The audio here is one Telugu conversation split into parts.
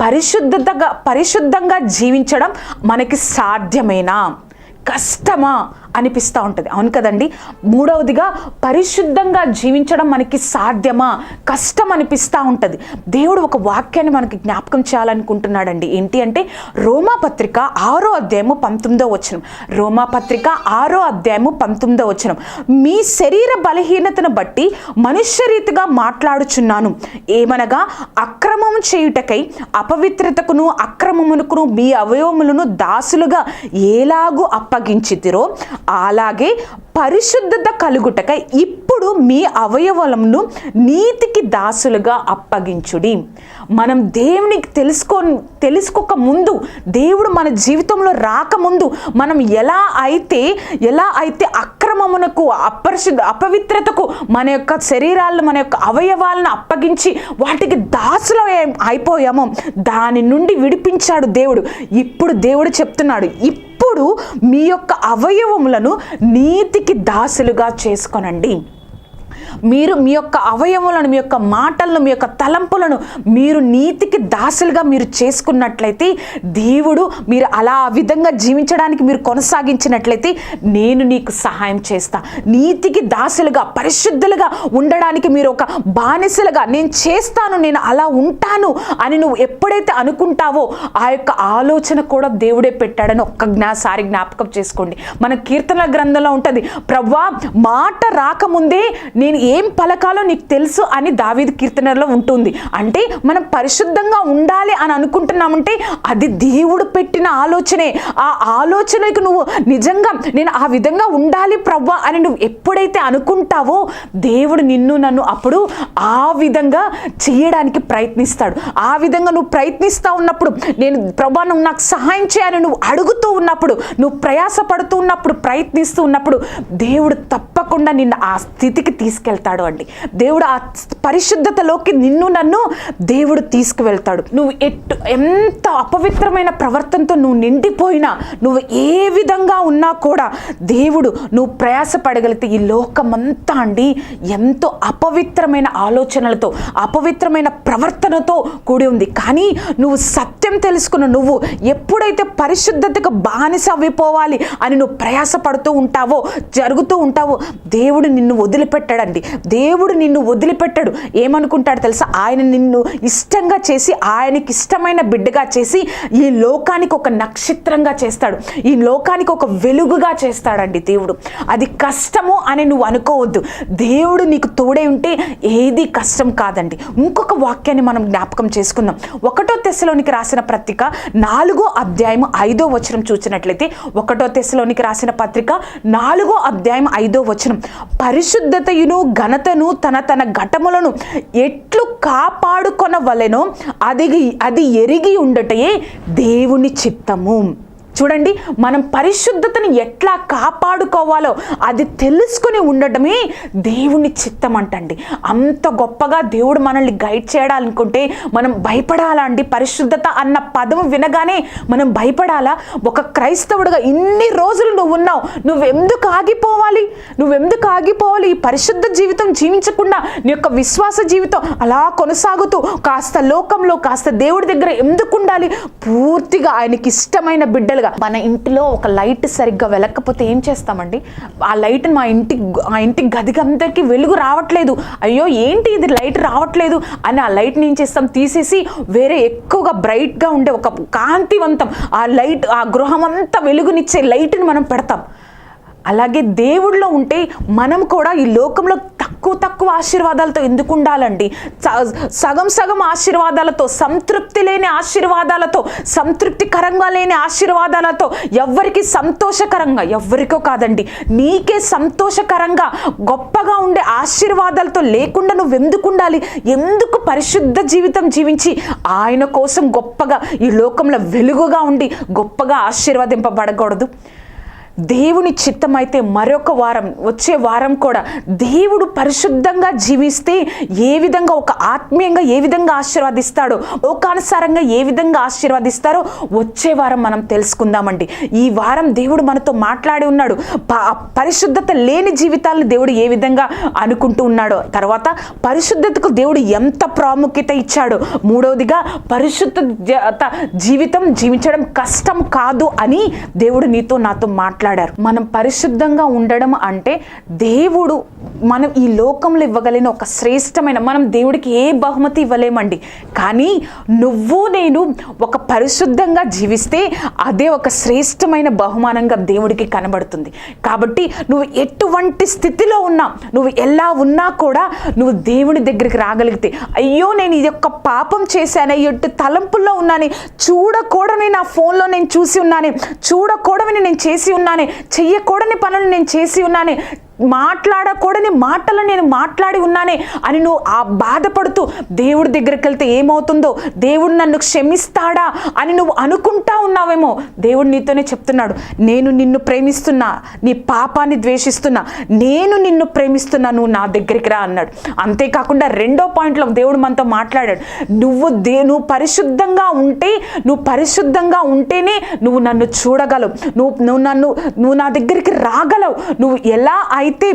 పరిశుద్ధతగా పరిశుద్ధంగా జీవించడం మనకి సాధ్యమేనా? కష్టమా? అనిపిస్తూ ఉంటుంది. అవును కదండి? మూడవదిగా పరిశుద్ధంగా జీవించడం మనకి సాధ్యమా? కష్టం అనిపిస్తూ ఉంటుంది. దేవుడు ఒక వాక్యాన్ని మనకి జ్ఞాపకం చేయాలనుకుంటున్నాడండి. ఏంటి అంటే రోమా పత్రిక ఆరో అధ్యాయము పంతొమ్మిదో వచనం. రోమా పత్రిక ఆరో అధ్యాయము పంతొమ్మిదో వచనం. మీ శరీర బలహీనతను బట్టి మనుష్య రీతిగా మాట్లాడుచున్నాను. ఏమనగా అక్రమం చేయుటకై అపవిత్రతకును అక్రమమునకును మీ అవయవములను దాసులుగా ఎలాగూ అప్పగించితిరో అలాగే పరిశుద్ధత కలుగుటకై ఇప్పుడు మీ అవయవలను నీతికి దాసులుగా అప్పగించుడి. మనం దేవునికి తెలుసుకో తెలుసుకోక ముందు దేవుడు మన జీవితంలో రాకముందు మనం ఎలా అయితే ఎలా అయితే అక్రమమునకు అపరిశుద్ధ అపవిత్రతకు మన యొక్క శరీరాలను మన యొక్క అవయవాలను అప్పగించి వాటికి దాసులు అయిపోయామో దాని నుండి విడిపించాడు దేవుడు. ఇప్పుడు దేవుడు చెప్తున్నాడు ఇప్పుడు మీ యొక్క అవయవములను నీతికి దాసులుగా చేసుకొనండి. మీరు మీ యొక్క అవయవములను మీ యొక్క మాటలను మీ యొక్క తలంపులను మీరు నీతికి దాసులుగా మీరు చేసుకున్నట్లయితే దేవుడు మీరు అలా విధంగా జీవించడానికి మీరు కొనసాగించినట్లయితే నేను నీకు సహాయం చేస్తా. నీతికి దాసులుగా పరిశుద్ధులుగా ఉండడానికి మీరు ఒక బానిసలుగా నేను చేస్తాను నేను అలా ఉంటాను అని నువ్వు ఎప్పుడైతే అనుకుంటావో ఆ యొక్క ఆలోచన కూడా దేవుడే పెట్టాడని ఒక్క జ్ఞాసారి జ్ఞాపకం చేసుకోండి. మన కీర్తన గ్రంథంలో ఉంటుంది ప్రవ్వా మాట రాకముందే నేను ఏం పలకాలో నీకు తెలుసు అని దావీదు కీర్తనలో ఉంటుంది. అంటే మనం పరిశుద్ధంగా ఉండాలి అని అనుకుంటున్నామంటే అది దేవుడు పెట్టిన ఆలోచనే. ఆ ఆలోచనకు నువ్వు నిజంగా నేను ఆ విధంగా ఉండాలి ప్రవ్వ అని నువ్వు ఎప్పుడైతే అనుకుంటావో దేవుడు నిన్ను నన్ను అప్పుడు ఆ విధంగా చేయడానికి ప్రయత్నిస్తాడు. ఆ విధంగా నువ్వు ప్రయత్నిస్తూ ఉన్నప్పుడు నేను ప్రభా నువ్వు నాకు సహాయం చేయాలని నువ్వు అడుగుతూ ఉన్నప్పుడు నువ్వు ప్రయాసపడుతూ ఉన్నప్పుడు ప్రయత్నిస్తూ ఉన్నప్పుడు దేవుడు తప్పకుండా నిన్ను ఆ స్థితికి తీసుకెళ్తాడు అండి. దేవుడు ఆ పరిశుద్ధతలోకి నిన్ను నన్ను దేవుడు తీసుకువెళ్తాడు. నువ్వు ఎట్టు ఎంత అపవిత్రమైన ప్రవర్తనతో నువ్వు నిండిపోయినా నువ్వు ఏ విధంగా ఉన్నా కూడా దేవుడు నువ్వు ప్రయాసపడగలిగితే ఈ లోకమంతా అండి ఎంతో అపవిత్రమైన ఆలోచనలతో అపవిత్రమైన ప్రవర్తనతో కూడి ఉంది. కానీ నువ్వు సత్యం తెలుసుకున్న నువ్వు ఎప్పుడైతే పరిశుద్ధతకు బానిస అవ్విపోవాలి అని నువ్వు ప్రయాసపడుతూ ఉంటావో జరుగుతూ ఉంటావో దేవుడు నిన్ను వదిలిపెట్టాడండి దేవుడు నిన్ను వదిలిపెట్టడు. ఏమనుకుంటాడు తెలుసా? ఆయన నిన్ను ఇష్టంగా చేసి ఆయనకి ఇష్టమైన బిడ్డగా చేసి ఈ లోకానికి ఒక నక్షత్రంగా చేస్తాడు. ఈ లోకానికి ఒక వెలుగుగా చేస్తాడండి దేవుడు. అది కష్టము అని నువ్వు అనుకోవద్దు. దేవుడు నీకు తోడే ఉంటే ఏది కష్టం కాదండి. ఇంకొక వాక్యాన్ని మనం జ్ఞాపకం చేసుకుందాం. ఒకటో తెశలోనికి రాసిన పత్రిక నాలుగో అధ్యాయం ఐదో వచనం చూసినట్లయితే ఒకటో తెశలోనికి రాసిన పత్రిక నాలుగో అధ్యాయం ఐదో వచనం. పరిశుద్ధతయును ఘనతను తన తన ఘటములను ఎట్లు కాపాడుకొనవలెనో అది అది ఎరిగి ఉండటయే దేవుని చిత్తము. చూడండి మనం పరిశుద్ధతను ఎట్లా కాపాడుకోవాలో అది తెలుసుకుని ఉండటమే దేవుని చిత్తం అంటండి. అంత గొప్పగా దేవుడు మనల్ని గైడ్ చేయాలనుకుంటే మనం భయపడాలా అండి? పరిశుద్ధత అన్న పదం వినగానే మనం భయపడాలా? ఒక క్రైస్తవుడుగా ఇన్ని రోజులు నువ్వు ఉన్నావు నువ్వెందుకు ఆగిపోవాలి? నువ్వెందుకు ఆగిపోవాలి? ఈ పరిశుద్ధ జీవితం జీవించకుండా నీ యొక్క విశ్వాస జీవితం అలా కొనసాగుతూ కాస్త లోకంలో కాస్త దేవుడి దగ్గర ఎందుకు ఉండాలి పూర్తిగా ఆయనకి ఇష్టమైన బిడ్డలుగా మన ఇంటిలో ఒక లైట్ సరిగ్గా వెలకపోతే ఏం చేస్తామండి? ఆ లైట్ మా ఇంటి ఆ ఇంటి గదికి అందరికీ వెలుగు రావట్లేదు. అయ్యో ఏంటి ఇది లైట్ రావట్లేదు? అని ఆ లైట్ని ఏం చేస్తాం? తీసేసి వేరే ఎక్కువగా బ్రైట్గా ఉండే ఒక కాంతివంతం ఆ లైట్ ఆ గృహం అంతా వెలుగునిచ్చే లైట్ని మనం పెడతాం. అలాగే దేవుడిలో ఉంటే మనం కూడా ఈ లోకంలో తక్కువ తక్కువ ఆశీర్వాదాలతో ఎందుకు ఉండాలండి స- సగం సగం ఆశీర్వాదాలతో సంతృప్తి లేని ఆశీర్వాదాలతో సంతృప్తికరంగా లేని ఆశీర్వాదాలతో ఎవ్వరికి సంతోషకరంగా ఎవ్వరికో కాదండి. నీకే సంతోషకరంగా గొప్పగా ఉండే ఆశీర్వాదాలతో లేకుండా నువ్వు ఎందుకు ఉండాలి ఎందుకు పరిశుద్ధ జీవితం జీవించి ఆయన కోసం గొప్పగా ఈ లోకంలో వెలుగుగా ఉండి గొప్పగా ఆశీర్వదింపబడకూడదు? దేవుని చిత్తం అయితే మరొక వారం వచ్చే వారం కూడా దేవుడు పరిశుద్ధంగా జీవిస్తే ఏ విధంగా ఒక ఆత్మీయంగా ఏ విధంగా ఆశీర్వదిస్తాడో లోకానుసారంగా ఏ విధంగా ఆశీర్వదిస్తారో వచ్చే వారం మనం తెలుసుకుందామండి. ఈ వారం దేవుడు మనతో మాట్లాడి ఉన్నాడు. ప- పరిశుద్ధత లేని జీవితాలను దేవుడు ఏ విధంగా అనుకుంటూ ఉన్నాడో తర్వాత పరిశుద్ధతకు దేవుడు ఎంత ప్రాముఖ్యత ఇచ్చాడో మూడవదిగా పరిశుద్ధ జీవితం జీవించడం కష్టం కాదు అని దేవుడు నీతో నాతో మాట్లాడారు. మనం పరిశుద్ధంగా ఉండడం అంటే దేవుడు మనం ఈ లోకంలో ఇవ్వగలిగిన ఒక శ్రేష్టమైన మనం దేవుడికి ఏ బహుమతి ఇవ్వలేమండి. కానీ నువ్వు నేను ఒక పరిశుద్ధంగా జీవిస్తే అదే ఒక శ్రేష్టమైన బహుమానంగా దేవుడికి కనబడుతుంది. కాబట్టి నువ్వు ఎటువంటి స్థితిలో ఉన్నా నువ్వు ఎలా ఉన్నా కూడా నువ్వు దేవుని దగ్గరికి రాగలిగితే అయ్యో నేను ఇది యొక్క పాపం చేశాను ఎట్టు తలంపుల్లో ఉన్నాను చూడకూడని నా ఫోన్లో నేను చూసి ఉన్నానే చూడకూడని నేను చేసి ఉన్నాను చెయ్యకూడని పనులు నేను చేసి ఉన్నానే మాట్లాడకూడని మాటలు నేను మాట్లాడి ఉన్నానే అని నువ్వు ఆ బాధపడుతూ దేవుడి దగ్గరికి వెళ్తే ఏమవుతుందో దేవుడు నన్ను క్షమిస్తాడా అని నువ్వు అనుకుంటా ఉన్నావేమో దేవుడు నీతోనే చెప్తున్నాడు నేను నిన్ను ప్రేమిస్తున్నా నీ పాపాన్ని ద్వేషిస్తున్నా నేను నిన్ను ప్రేమిస్తున్నా నువ్వు నా దగ్గరికి రా అన్నాడు. అంతేకాకుండా రెండో పాయింట్లో దేవుడు మనతో మాట్లాడాడు నువ్వు దే నువ్వు పరిశుద్ధంగా ఉంటే నువ్వు పరిశుద్ధంగా ఉంటేనే నువ్వు నన్ను చూడగలవు నువ్వు నువ్వు నన్ను నువ్వు నా దగ్గరికి రాగలవు నువ్వు ఎలా అయితే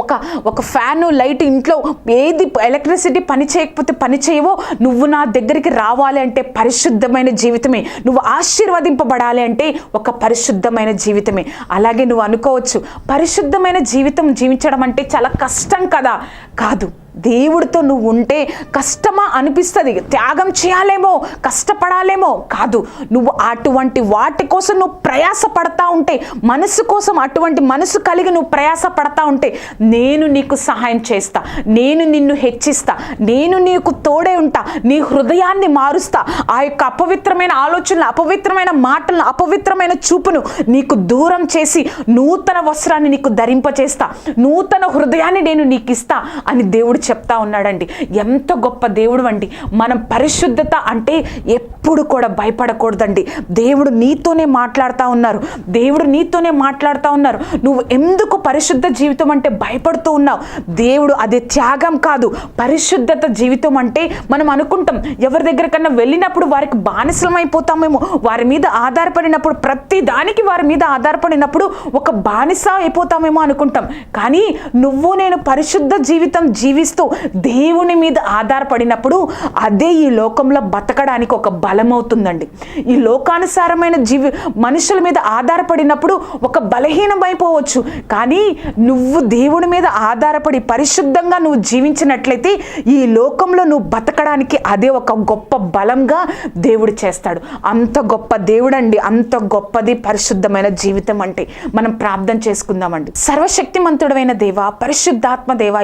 ఒక ఒక ఫ్యాన్ లైట్ ఇంట్లో ఏది ఎలక్ట్రిసిటీ పని చేయకపోతే పని చేయవో నువ్వు నా దగ్గరికి రావాలి అంటే పరిశుద్ధమైన జీవితమే. నువ్వు ఆశీర్వదింపబడాలి అంటే ఒక పరిశుద్ధమైన జీవితమే. అలాగే నువ్వు అనుకోవచ్చు పరిశుద్ధమైన జీవితం జీవించడం అంటే చాలా కష్టం కదా. కాదు. దేవుడితో నువ్వు ఉంటే కష్టమా అనిపిస్తుంది. త్యాగం చేయాలేమో కష్టపడాలేమో కాదు. నువ్వు అటువంటి వాటి కోసం నువ్వు ప్రయాస పడతా ఉంటే మనసు కోసం అటువంటి మనసు కలిగి నువ్వు ప్రయాస పడతా ఉంటే నేను నీకు సహాయం చేస్తా. నేను నిన్ను హెచ్చిస్తా. నేను నీకు తోడే ఉంటా. నీ హృదయాన్ని మారుస్తా. ఆ యొక్క అపవిత్రమైన ఆలోచనలు అపవిత్రమైన మాటలను అపవిత్రమైన చూపును నీకు దూరం చేసి నూతన వస్త్రాన్ని నీకు ధరింపచేస్తా. నూతన హృదయాన్ని నేను నీకు ఇస్తా అని దేవుడు చెప్తా ఉన్నాడండి. ఎంత గొప్ప దేవుడు అండి. మనం పరిశుద్ధత అంటే ఎప్పుడు కూడా భయపడకూడదండి. దేవుడు నీతోనే మాట్లాడుతూ ఉన్నారు. దేవుడు నీతోనే మాట్లాడుతూ ఉన్నారు. నువ్వు ఎందుకు పరిశుద్ధ జీవితం అంటే భయపడుతూ ఉన్నావు? దేవుడు అది త్యాగం కాదు. పరిశుద్ధత జీవితం అంటే మనం అనుకుంటాం ఎవరి దగ్గరకన్నా వెళ్ళినప్పుడు వారికి బానిసలమైపోతామేమో. వారి మీద ఆధారపడినప్పుడు ప్రతి దానికి వారి మీద ఆధారపడినప్పుడు ఒక బానిస అయిపోతామేమో అనుకుంటాం. కానీ నువ్వు నేను పరిశుద్ధ జీవితం జీవిస్తూ దేవుని మీద ఆధారపడినప్పుడు అదే ఈ లోకంలో బతకడానికి ఒక బలం అవుతుందండి ఈ లోకానుసారమైన జీవి మనుషుల మీద ఆధారపడినప్పుడు ఒక బలహీనమైపోవచ్చు కానీ నువ్వు దేవుని మీద ఆధారపడి పరిశుద్ధంగా నువ్వు జీవించినట్లయితే ఈ లోకంలో నువ్వు బతకడానికి అదే ఒక గొప్ప బలంగా దేవుడు చేస్తాడు. అంత గొప్ప దేవుడండి. అంత గొప్పది పరిశుద్ధమైన జీవితం అంటే మనం ప్రార్థన చేసుకుందామండి. సర్వశక్తిమంతుడమైన దేవ పరిశుద్ధాత్మ దేవ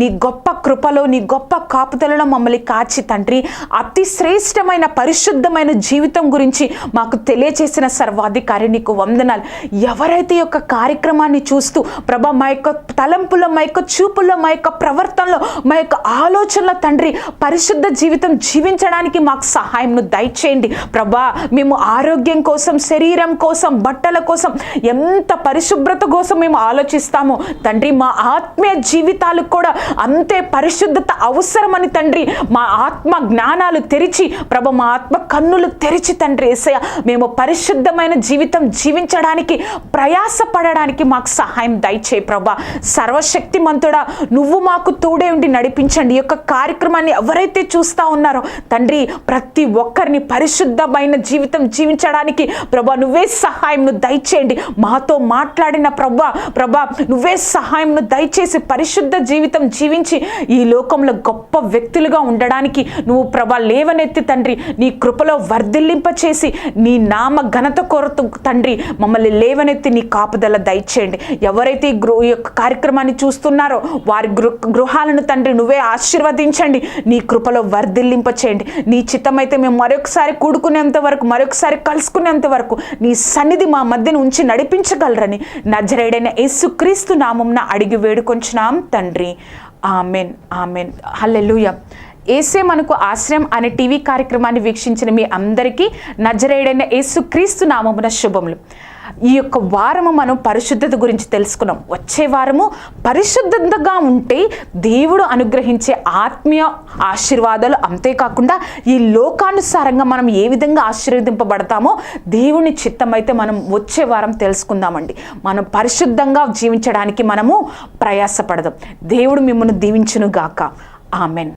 నీ గొప్ప కృపలో నీ గొప్ప కాపుదలలో మమ్మల్ని కాచి తండ్రి అతి శ్రేష్టమైన పరిశుద్ధమైన జీవితం గురించి మాకు తెలియచేసిన సర్వాధికారి నీకు వందనాలు. ఎవరైతే యొక్క కార్యక్రమాన్ని చూస్తూ ప్రభా మా యొక్క తలంపులో మా యొక్క చూపుల్లో మా యొక్క ప్రవర్తనలో మా యొక్క ఆలోచనల తండ్రి పరిశుద్ధ జీవితం జీవించడానికి మాకు సహాయంను దయచేయండి. ప్రభా మేము ఆరోగ్యం కోసం శరీరం కోసం బట్టల కోసం ఎంత పరిశుభ్రత కోసం మేము ఆలోచిస్తామో తండ్రి మా ఆత్మీయ జీవితాలు కూడా అంతే పరిశుద్ధత అవసరమని తండ్రి మా ఆత్మ జ్ఞానాలు తెరిచి ప్రభ మా ఆత్మ కన్నులు తెరిచి తండ్రి ఏసయ్య మేము పరిశుద్ధమైన జీవితం జీవించడానికి ప్రయాసపడడానికి మాకు సహాయం దయచేయి ప్రభా. సర్వశక్తిమంతుడా నువ్వు మాకు తోడే ఉండి నడిపించండి. ఈ యొక్క కార్యక్రమాన్ని ఎవరైతే చూస్తా ఉన్నారో తండ్రి ప్రతి ఒక్కరిని పరిశుద్ధమైన జీవితం జీవించడానికి ప్రభా నువ్వే సహాయంను దయచేయండి. మాతో మాట్లాడిన ప్రభా ప్రభా నువ్వే సహాయంను దయచేసి పరిశుద్ధ జీవితం జీవితం జీవించి ఈ లోకంలో గొప్ప వ్యక్తులుగా ఉండడానికి నువ్వు ప్రభా లేవనెత్తి తండ్రి నీ కృపలో వర్ధిల్లింప చేసి నీ నామ ఘనత కొరత తండ్రి మమ్మల్ని లేవనెత్తి నీ కాపుదల దయచేయండి. ఎవరైతే ఈ గృహ యొక్క కార్యక్రమాన్ని చూస్తున్నారో వారి గృ గృహాలను తండ్రి నువ్వే ఆశీర్వదించండి. నీ కృపలో వర్ధిల్లింప చేయండి నీ చిత్తమైతే మేము మరొకసారి కూడుకునేంత వరకు మరొకసారి కలుసుకునేంత వరకు నీ సన్నిధి మా మధ్యన ఉంచి నడిపించగలరని నజరేడైన యేసుక్రీస్తు నామంన అడిగి వేడుకొంచున్నాం తండ్రి. Amen amen. హల్లెలూయ. ఏసే మనకు ఆశ్రయం అనే టీవీ కార్యక్రమాన్ని వీక్షించిన మీ అందరికీ నజరేడైన యేసుక్రీస్తు నామమున శుభములు. ఈ యొక్క వారము మనం పరిశుద్ధత గురించి తెలుసుకున్నాం. వచ్చే వారము పరిశుద్ధంగా ఉంటే దేవుడు అనుగ్రహించే ఆత్మీయ ఆశీర్వాదాలు అంతేకాకుండా ఈ లోకానుసారంగా మనం ఏ విధంగా ఆశీర్వదింపబడతామో దేవుని చిత్తం అయితే మనం వచ్చే వారం తెలుసుకుందామండి. మనం పరిశుద్ధంగా జీవించడానికి మనము ప్రయాసపడదాం. దేవుడు మిమ్మల్ని దీవించును గాక ఆమెన్.